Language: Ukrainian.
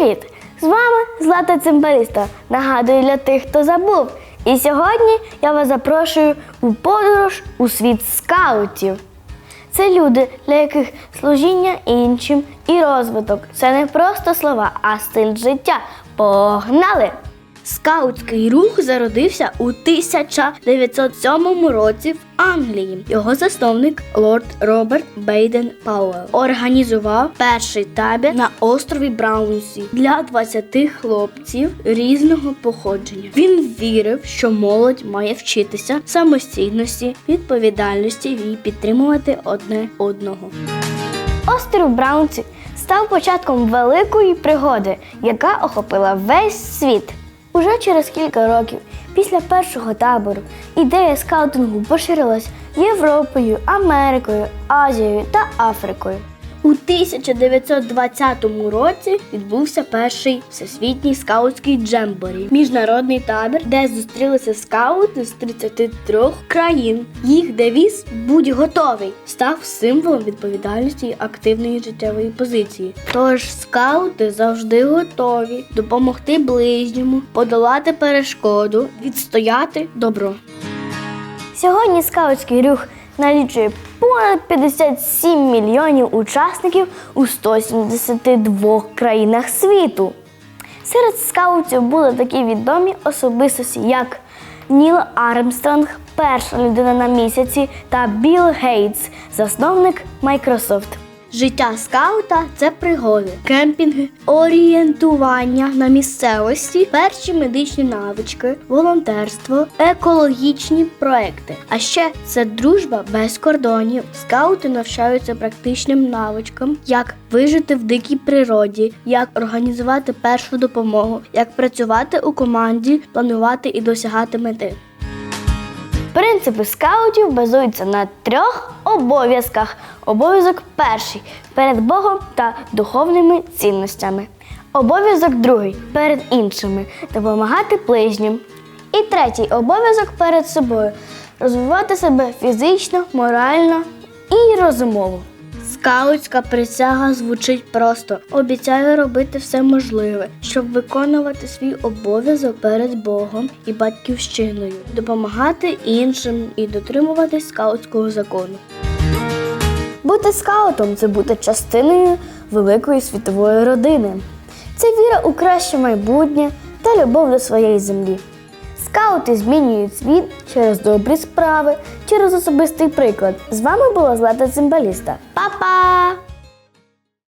Привіт! З вами Злата Цимбаліста. Нагадую для тих, хто забув. І сьогодні я вас запрошую у подорож у світ скаутів. Це люди, для яких служіння іншим і розвиток це не просто слова, а стиль життя. Погнали! Скаутський рух зародився у 1907 році в Англії. Його засновник лорд Роберт Бейден Пауелл організував перший табір на острові Браунсі для 20 хлопців різного походження. Він вірив, що молодь має вчитися самостійності, відповідальності і підтримувати одне одного. Острів Браунсі став початком великої пригоди, яка охопила весь світ. Уже через кілька років після першого табору ідея скаутингу поширилась Європою, Америкою, Азією та Африкою. У 1920 році відбувся перший всесвітній скаутський джемборі міжнародний табір, де зустрілися скаути з 33 країн. Їх девіз Будь готовий став символом відповідальності і активної життєвої позиції. Тож скаути завжди готові допомогти ближньому, подолати перешкоду, відстояти добро. Сьогодні скаутський рух налічує понад 57 мільйонів учасників у 172 країнах світу. Серед скаутів були такі відомі особистості, як Ніл Армстронг, перша людина на місяці, та Білл Гейтс, засновник Microsoft. Життя скаута це пригоди, кемпінги, орієнтування на місцевості, перші медичні навички, волонтерство, екологічні проекти. А ще це дружба без кордонів. Скаути навчаються практичним навичкам, як вижити в дикій природі, як організувати першу допомогу, як працювати у команді, планувати і досягати мети. Принципи скаутів базуються на трьох обов'язках. Обов'язок перший перед Богом та духовними цінностями. Обов'язок другий перед іншими допомагати ближнім. І третій обов'язок перед собою розвивати себе фізично, морально і розумово. Скаутська присяга звучить просто. Обіцяю робити все можливе, щоб виконувати свій обов'язок перед Богом і батьківщиною, допомагати іншим і дотримуватись скаутського закону. Бути скаутом це бути частиною великої світової родини. Це віра у краще майбутнє та любов до своєї землі. Скаути змінюють світ через добрі справи, через особистий приклад. З вами була Злата Цимбаліста. Па-па!